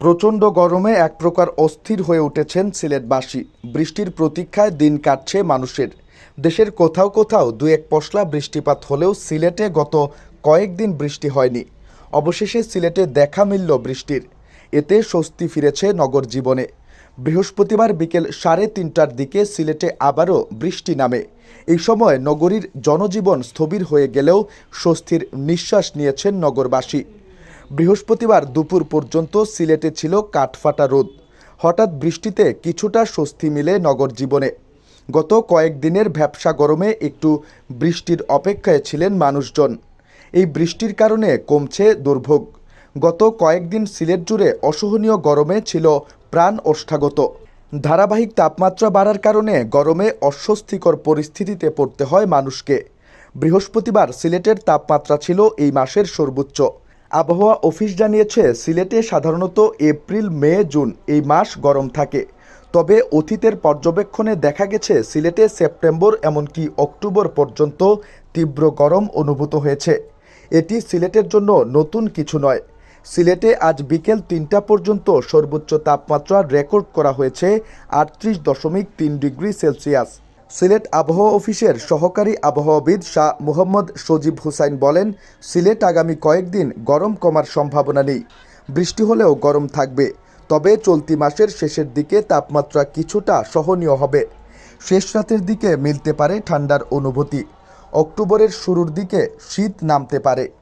প্রচণ্ড গরমে এক প্রকার অস্থির হয়ে উঠেছেন সিলেটবাসী। বৃষ্টির প্রতীক্ষায় দিন কাটছে মানুষের। দেশের কোথাও কোথাও দু এক পশলা বৃষ্টিপাত হলেও সিলেটে গত কয়েকদিন বৃষ্টি হয়নি। অবশেষে সিলেটে দেখা মিলল বৃষ্টির। এতে স্বস্তি ফিরেছে নগর জীবনে। বৃহস্পতিবার বিকেল সাড়ে তিনটার দিকে সিলেটে আবারও বৃষ্টি নামে। এই সময় নগরীর জনজীবন স্থবির হয়ে গেলেও স্বস্তির নিঃশ্বাস নিয়েছেন নগরবাসী। বৃহস্পতিবার দুপুর পর্যন্ত সিলেটে ছিল কাঠফাটা রোদ। হঠাৎ বৃষ্টিতে কিছুটা স্বস্তি মিলে নগর জীবনে। গত কয়েকদিনের ভ্যাবসা গরমে একটু বৃষ্টির অপেক্ষায় ছিলেন মানুষজন। এই বৃষ্টির কারণে কমছে দুর্ভোগ। গত কয়েকদিন সিলেট জুড়ে অসহনীয় গরমে ছিল প্রাণ ওষ্ঠাগত ধারাবাহিক তাপমাত্রা বাড়ার কারণে গরমে অস্বস্তিকর পরিস্থিতিতে পড়তে হয় মানুষকে। বৃহস্পতিবার সিলেটের তাপমাত্রা ছিল এই মাসের সর্বোচ্চ। আবহাওয়া অফিস জানিয়েছে, সিলেটে সাধারণত এপ্রিল, মে, জুন এই মাস গরম থাকে। তবে অতীতের পর্যবেক্ষণে দেখা গেছে, সিলেটে সেপ্টেম্বর এমনকি অক্টোবর পর্যন্ত তীব্র গরম অনুভূত হয়েছে। এটি সিলেটের জন্য নতুন কিছু নয়। সিলেটে আজ বিকেল তিনটা পর্যন্ত সর্বোচ্চ তাপমাত্রা রেকর্ড করা হয়েছে আটত্রিশ দশমিক তিন ডিগ্রি সেলসিয়াস। সিলেট আবহাওয়া অফিসের সহকারী আবহাওয়াবিদ শাহ মুহম্মদ সজীব হুসাইন বলেন, সিলেট আগামী কয়েকদিন গরম কমার সম্ভাবনা নেই। বৃষ্টি হলেও গরম থাকবে। তবে চলতি মাসের শেষের দিকে তাপমাত্রা কিছুটা সহনীয় হবে। শেষ রাতের দিকে মিলতে পারে ঠান্ডার অনুভূতি। অক্টোবরের শুরুর দিকে শীত নামতে পারে।